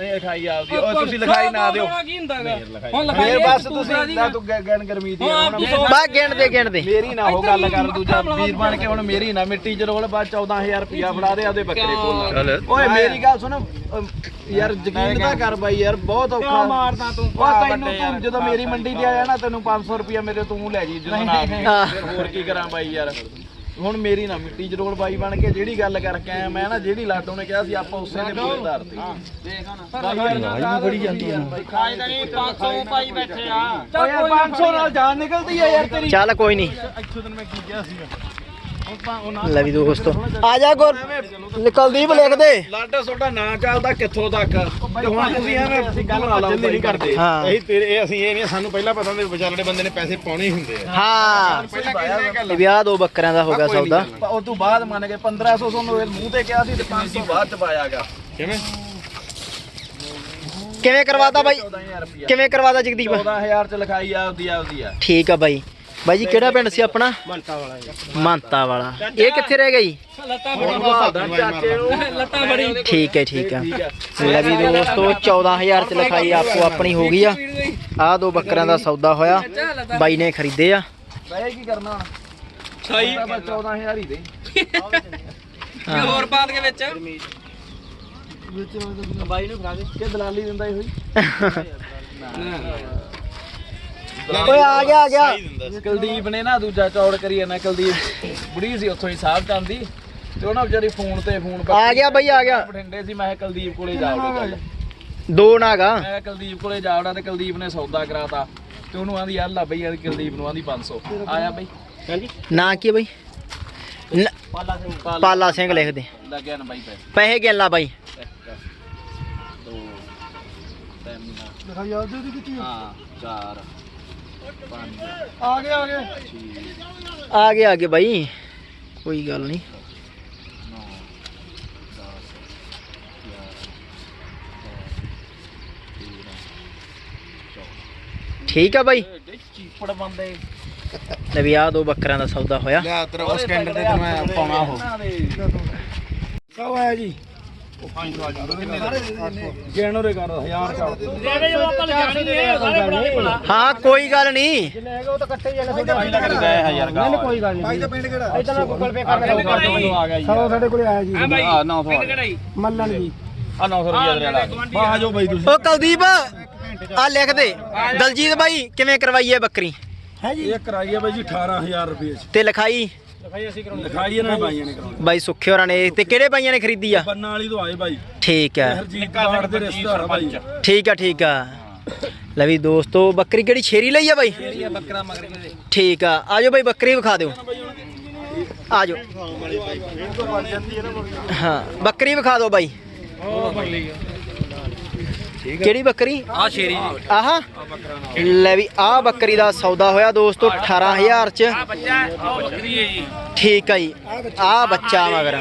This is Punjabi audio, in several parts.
ਇਹ ਲਿਖਾਈ ਆਪਦੀ। ਉਹ ਤੁਸੀਂ ਲਿਖਾਈ ਨਾ ਦਿਓ। ਕੀ ਹੁੰਦਾਗਾ ਹੁਣ ਲਿਖਾਈ ਫੇਰ ਇਹ ਬਸ ਤੂੰ ਤੁਸੀਂ ਰਾਜੀ ਨਾ ਤੂੰ ਗੈ- ਗੈਨ ਗਰਮੀ ਦੀ ਹਾਂ, ਹੁਣ। ਤੂੰ ਬਾ ਗਿਣਦੇ ਗਿਣਦੇ ਮੇਰੀ ਨਾ ਉਹ ਗੱਲ ਕਰ ਦੂਜਾ ਵੀਰ ਬਣ ਕੇ ਹੁਣ ਮੇਰੀ ਨਾ ਮਿੱਟੀ ਚ ਰੋਲ ਬਾਅਦ 14000 ਰੁਪਿਆ ਫੜਾ ਦੇ ਆਪਦੇ ਬੱਕਰੇ ਕੋਲ ਓਏ ਮੇਰੀ ਗੱਲ ਸੁਣ। ਯਾਰ ਯਕੀਨ ਤਾਂ ਕਰ ਬਾਈ ਯਾਰ ਬਹੁਤ ਔਖਾ। ਮਾਰਦਾ ਤੂੰ? ਤੈਨੂੰ ਤੂੰ ਜਦੋਂ ਮੇਰੀ ਮੰਡੀ ਤੇ ਆਇਆ ਨਾ ਤੈਨੂੰ 500 ਰੁਪਿਆ ਮੇਰੇ ਤੂੰ ਲੈ ਜੀ ਜਦੋਂ ਨਾ ਹਾਂ। ਫਿਰ ਹੋਰ ਕੀ ਕਰਾਂ ਬਾਈ ਯਾਰ? ਹੁਣ ਮੇਰੀ ਨਾ ਮਿੱਟੀ ਚ ਰੋਲ ਬਾਈ ਬਣ ਕੇ ਜਿਹੜੀ ਗੱਲ ਕਰਕੇ ਆਇਆ ਮੈਂ ਨਾ ਜਿਹੜੀ ਲਾਟੋ ਨੇ ਕਿਹਾ ਸੀ ਆਪਾਂ ਉਸੇ ਨੇ ਪੂਰੇ ਧਾਰਤੀ। ਬਾਈ ਯਾਰ ਨਾ ਬੜੀ ਜਾਂਦੀ। ਆ ਖਾਈ ਤਾਂ ਨਹੀਂ 500 ਪਾਈ ਬੈਠੇ ਆ। ਓ ਯਾਰ 500 ਨਾਲ ਜਾਨ ਨਿਕਲਦੀ ਆ ਯਾਰ ਤੇਰੀ। ਚੱਲ ਕੋਈ ਨਹੀਂ। ਇੱਥੋਂ ਦਿਨ ਮੈਂ ਕੀ ਕਿਹਾ ਸੀਗਾ। ਲੈ ਵੀ ਦੋਸਤੋ ਆ ਜਾ ਗੁਰ ਕੁਲਦੀਪ ਲਿਖ ਦੇ। ਲਾਡਾ ਤੁਹਾਡਾ ਨਾਂ ਚੱਲਦਾ ਕਿੱਥੋਂ ਤੱਕ? ਤੇ ਹੁਣ ਤੁਸੀਂ ਐਵੇਂ ਅਸੀਂ ਗੱਲ ਚੱਲੀ ਨਹੀਂ ਕਰਦੇ। ਹਾਂ। ਇਹ ਤੇਰੇ ਇਹ ਅਸੀਂ ਇਹ ਨਹੀਂ ਸਾਨੂੰ ਪਹਿਲਾਂ ਪਤਾ ਹੁੰਦੇ ਵਿਚਾਰੇ ਬੰਦੇ ਨੇ ਪੈਸੇ ਪਾਉਣੇ ਹੀ ਹੁੰਦੇ ਆ। ਹਾਂ। ਪਹਿਲਾਂ ਕਿਹਨੇ ਗੱਲ ਇਹ ਵੀ ਆਹ ਦੋ ਬੱਕਰਿਆਂ ਦਾ ਹੋ ਗਿਆ ਸੌਦਾ। ਉਹ ਤੋਂ ਬਾਅਦ ਮੰਨ ਕੇ 1500 ਤੁਹਾਨੂੰ ਇਹ ਮੂੰਹ ਤੇ ਕਿਹਾ ਸੀ ਤੇ 500 ਬਾਅਦ ਚ ਪਾਇਆਗਾ। ਕਿਵੇਂ? ਕਿਵੇਂ ਕਰਵਾਤਾ ਬਾਈ? 14000 ਰੁਪਿਆ ਕਿਵੇਂ ਕਰਵਾਤਾ ਜਗਦੀਪ? 14000 ਚ ਲਿਖਾਈ ਆਪਦੀ ਆਪਦੀ ਆ। ਠੀਕ ਆ ਬਾਈ। ਬਾਈ ਜੀ ਕਿਹੜਾ ਪਿੰਡ ਸੀ ਆਪਣਾ? ਵਾਲਾ ਮੰਤਾ ਵਾਲਾ। ਇਹ ਕਿੱਥੇ ਰਹਿ ਗਈ ਲੱਤਾਂ ਹੁਣ ਭਾਲਦਾ ਚਾਚੇ ਨੂੰ। ਲੱਤਾਂ ਬੜੀ। ਠੀਕ ਹੈ ਠੀਕ ਆ ਆ ਲੈ ਵੀ ਦੋਸਤੋ 14000 ਚ ਲਿਖਾਈ ਆਪੋ ਆਪਣੀ ਹੋ ਗਈ ਆ। ਆਹ ਦੋ ਬੱਕਰਿਆਂ ਦਾ ਸੌਦਾ ਹੋਇਆ। ਬਾਈ ਨੇ ਖਰੀਦੇ ਆ। ਵੈਸੇ ਕੀ ਕਰਨਾ? ਹੁਣ ਸਹੀ 14000 ਹੀ ਦੇ। ਹਾਂ। ਹੋਰ ਬਾਤ ਕੇ ਵਿੱਚ। ਬਾਈ ਨੂੰ ਫੜਾ ਦੇ। ਕਿ ਦਲਾਲੀ ਦਿੰਦਾ ਹੀ? ਹੋਈ ਓਏ ਆ ਗਿਆ ਆ ਗਿਆ। ਕੁਲਦੀਪ ਨੇ ਨਾ ਦੂਜਾ ਚੌੜ ਕਰੀ ਜਾਂਦਾ ਕੁਲਦੀਪ ਬੁੜੀ ਸੀ ਉੱਥੋਂ ਹੀ ਸਾਹਬ ਚਾਂਦੀ ਤੇ ਉਹਨਾਂ ਵਿਚਾਰੀ ਫੋਨ ਤੇ ਫੋਨ ਆ ਗਿਆ ਬਾਈ ਆ ਗਿਆ। ਬਠਿੰਡੇ ਸੀ। ਮੈਂ ਕਿਹਾ ਕੁਲਦੀਪ ਕੋਲੇ ਜਾ ਵੜੋ ਚੱਲ। ਦੋ ਨਾਗਾ ਮੈਂ ਕਿਹਾ ਕੁਲਦੀਪ ਕੋਲੇ ਜਾ ਵੜਾ ਤੇ ਕੁਲਦੀਪ ਨੇ ਸੌਦਾ ਕਰਾਤਾ। ਤੇ ਉਹਨੂੰ ਆਂਦੀ ਯਾਰ ਲਾ ਬਈ ਆਂਦੀ ਕੁਲਦੀਪ ਨੂੰ ਆਂਦੀ 500 ਆਇਆ ਬਈ। ਨਾਂ ਕੀ ਆ ਬਾਈ? ਨ- ਪਾਲਾ ਸਿੰਘ। ਲਿਖ ਦੇ ਲੱਗਿਆ ਨਾ ਬਾਈ ਪੈ ਪੈਸੇ ਗਿਣ ਲਾ ਬਾਈ। ਦੋ ਤਿੰਨ ਹਾਂ ਚਾਰ। ਆ ਗਏ ਆ ਗਏ। ਆ ਗਏ ਆ ਗਏ ਬਾਈ। ਕੋਈ ਗੱਲ ਨਹੀਂ। ਨੌ ਦਸ ਗਿਆਰਾਂ ਠੀਕ ਆ ਬਾਈ। ਚੀਪੜ ਬੰਦੇ ਲੈ ਵੀ ਆਹ ਦੋ ਬੱਕਰਿਆਂ ਦਾ ਸੌਦਾ ਹੋਇਆ। ਲੈ ਤੇਰਾ ਉਸ ਕੈਂਡਰ ਤੇ ਮੈਂ ਪਾਉਣਾ ਉਹ। ਕਹੋ ਆਇਆ ਜੀ। ਗਿਣੋ ਰੇ ਕਰ 1000 ਕਰ ਜਿਹੜੇ ਜਦੋਂ ਆਪਾਂ ਲਿਜਾਣੀ ਨੇ ਸਾਰੇ ਬਣਾ ਦੇ ਭਲਾ ਹਾਂ ਕੋਈ ਗੱਲ ਨਹੀਂ। ਭਾਈ ਲੱਗ ਰਿਹਾ ਹੈ ਯਾਰ ਨਹੀਂ ਕੋਈ ਗੱਲ ਭਾਈ ਦਾ ਪਿੰਡ ਕਿਹੜਾ ਇਤਨਾ ਗੂਗਲ ਪੇ ਕਰ ਮੈਨੂੰ ਆ ਗਿਆ ਜੀ ਸਾਡੇ ਕੋਲੇ ਆਇਆ ਜੀ ਹਾਂ ਬਾਈ ਆ 900 ਪਿੰਡ ਕਢਾਈ ਮੱਲਣ ਜੀ ਆ 900 ਰੁਪਏ ਦੇ ਲਾ ਬਾ ਆ ਜਾਓ ਬਾਈ ਤੁਸੀਂ ਓ ਕੁਲਦੀਪ ਆ ਲਿਖ ਦੇ। ਦਲਜੀਤ ਬਾਈ ਕਿਵੇਂ ਕਰਵਾਈ ਹੈ ਬੱਕਰੀ? ਹੈ ਜੀ ਇਹ ਕਰਾਈ ਆ ਬਾਈ ਜੀ 18000 ਰੁਪਏ ਚ। ਤੇ ਲਿਖਾਈ? ਲਿਖਾਈ ਇਹਨਾਂ ਨੇ ਬਾਈਆਂ ਨੇ ਕਰਾਉਣੀ। ਬਾਈ ਸੁੱਖੇ ਹੋਰਾਂ ਨੇ। ਤੇ ਕਿਹੜੇ ਬਾਈਆਂ ਨੇ ਖਰੀਦੀ ਆ? ਬੰਨਾ ਵਾਲੀ ਤੋਂ ਆਏ ਬਾਈ। ਠੀਕ ਹੈ ਹਰਜੀਤ ਬਾੜ ਦੇ ਰਿਸ਼ਤੇਦਾਰ ਆ ਬਾਈ। ਠੀਕ ਆ ਠੀਕ ਆ। ਲੈ ਵੀ ਦੋਸਤੋ ਬੱਕਰੀ ਕਿਹੜੀ ਛੇਰੀ ਲਈ ਆ ਬਾਈ? ਬੱਕਰਾ ਮਗਰ ਦੇ ਠੀਕ ਆ। ਆਜੋ ਬਾਈ ਬੱਕਰੀ ਵਿਖਾ ਦਿਓ। ਆਜੋ ਹਾਂ ਬੱਕਰੀ ਵਿਖਾ ਦਿਓ ਬਾਈ। ਕਿਹੜੀ ਬੱਕਰੀ? ਆ ਸ਼ੇਰੀ ਆਹ? ਲੈ ਵੀ ਆਹ ਬੱਕਰੀ ਦਾ ਸੌਦਾ ਹੋਇਆ ਦੋਸਤੋ 18000 ਚ। ਬੱਚਾ ਆ ਬੱਕਰੀ ਹੈ ਜੀ। ਠੀਕ ਆ ਜੀ। ਆਹ ਬੱਚਾ ਮਗਰ।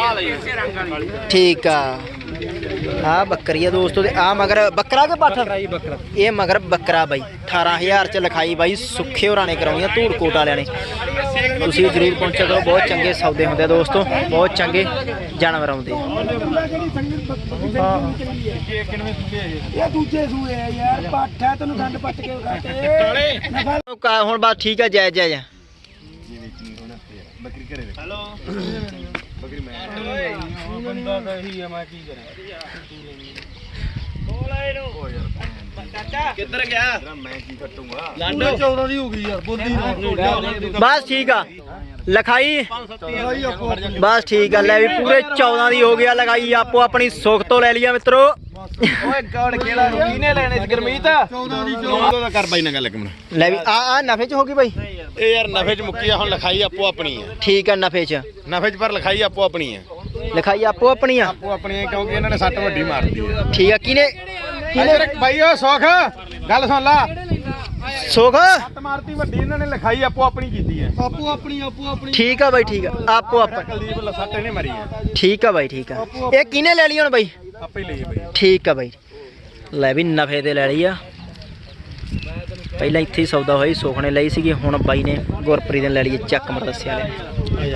ਆ ਲਈ ਇਸੇ ਰੰਗ ਵਾਲੀ ਠੀਕ ਆ। ਆਹ ਬੱਕਰੀ ਆ ਦੋਸਤੋ ਤੇ ਆਹ ਮਗਰ ਬੱਕਰਾ ਕੇ ਪੱਠ? ਇਹ ਮਗਰ ਬੱਕਰਾ ਬਾਈ। 18000 ਚ ਲਿਖਾਈ ਬਾਈ ਸੁੱਖੇ ਹੋਰਾਂ ਨੇ ਕਰਾਉਣੀ ਆ ਧੂੜਕੋਟ ਵਾਲਿਆਂ ਨੇ। ਤੁਸੀਂ ਜਰੂਰ ਪਹੁੰਚਿਆ ਕਰੋ ਬਹੁਤ ਚੰਗੇ ਸੌਦੇ ਹੁੰਦੇ ਆ ਦੋਸਤੋ ਬਹੁਤ ਚੰਗੇ। ਜਾਨਵਰ ਆਉਂਦੇ ਆ। ਇਹ ਦੂਜੇ ਸੂਏ ਆ ਯਾਰ ਪੱਠ ਹੈ ਤੈਨੂੰ ਗੰਡ ਪੱਟ ਕੇ ਵਿਖਾਤੇ ਉਹ ਕਾ- ਹੁਣ ਬਾਤ ਠੀਕ ਆ ਜੈ ਜੈ ਜੈ। ਬੰਦਾ ਤਾਂ ਇਹੀ ਆ ਮੈਂ ਕੀ ਕਰਾਂ ਕਿੱਧਰ ਗਿਆ? ਮੈਂ ਕੀ ਕੱਟੂਗਾ ਲਾਡੋ। 14 ਦੀ ਹੋ ਗਈ ਯਾਰ ਬੋਲੀ ਨਾ। ਬਸ ਠੀਕ ਆ। ਲਿਖਾਈ। ਬਸ ਠੀਕ ਆ ਲੈ ਵੀ ਪੂਰੇ 14 ਦੀ ਹੋ ਗਿਆ ਲਗਾਈ ਆਪੋ ਆਪਣੀ ਸੁੱਖ ਤੋਂ ਲੈ ਲਿਆ ਮਿੱਤਰੋ। ਓਏ ਗੜ ਕਿਹੜਾ ਕਿਹਨੇ ਲੈਣੇ ਸੀ ਗਰਮੀਤ? 14 ਦੀ 14 ਦਾ ਕਰ ਬਾਈ ਨਾਲ ਗੱਲ ਇੱਕ ਮਿੰਟ। ਲੈ ਵੀ ਆ ਆ ਨਫੇ ਚ ਹੋ ਗਈ ਬਾਈ? ਇਹ ਯਾਰ ਨਫੇ ਚ ਮੁੱਕੀ ਆ ਹੁਣ ਲਿਖਾਈ ਆਪੋ ਆਪਣੀ ਆ। ਠੀਕ ਆ ਨਫੇ ਚ। ਨਫੇ ਚ ਪਰ ਲਿਖਾਈ ਆਪੋ ਆਪਣੀ ਆ। ਲਿਖਾਈ ਆਪੋ ਆਪਣੀ ਆ? ਆਪੋ ਆਪਣੀ ਆ ਕਿਉਂਕਿ ਇਹਨਾਂ ਨੇ ਸੱਟ ਵੱਡੀ ਮਾਰਦੀ ਆ। ਠੀਕ ਆ ਕਿਨੇ ਅਜੇ ਬਾਈ ਓ ਸੁਖ ਗੱਲ ਸੁਣ ਲਾ। ਸੁਖ? ਸੱਟ ਮਾਰਤੀ ਵੱਡੀ ਇਹਨਾਂ ਨੇ ਲਿਖਾਈ ਆਪੋ ਆਪਣੀ ਕੀਤੀ ਆ ਆਪੋ ਆਪਣੀ ਆਪੋ ਆਪਣੀ। ਠੀਕ ਆ ਬਾਈ ਠੀਕ ਆ। ਆਪੋ ਆਪਣੀ। ਕੁਲਦੀਪ ਲਸੱਟ ਇਹਨੇ ਮਾਰੀ ਆ ਠੀਕ ਆ ਬਾਈ ਠੀਕ ਆ। ਇਹ ਕਿਨੇ ਲੈ ਲਈ ਹੁਣ ਬਾਈ? ਆਪੇ ਹੀ ਲਈ ਆ ਬਾਈ। ਠੀਕ ਆ ਬਾਈ। ਲੈ ਵੀ ਨਫੇ ਤੇ ਲੈ ਲਈ ਆ। ਪਹਿਲਾਂ ਇੱਥੇ ਹੀ ਸੌਦਾ ਸੀ ਸੁਖ ਨੇ ਲਈ ਸੀਗੀ ਹੁਣ ਬਾਈ ਨੇ ਗੁਰਪ੍ਰੀਤ ਨੇ ਲੈ ਲਈ ਹੈ ਚੱਕ ਮਰ ਦੱਸਿਆ ਵਾਲੇ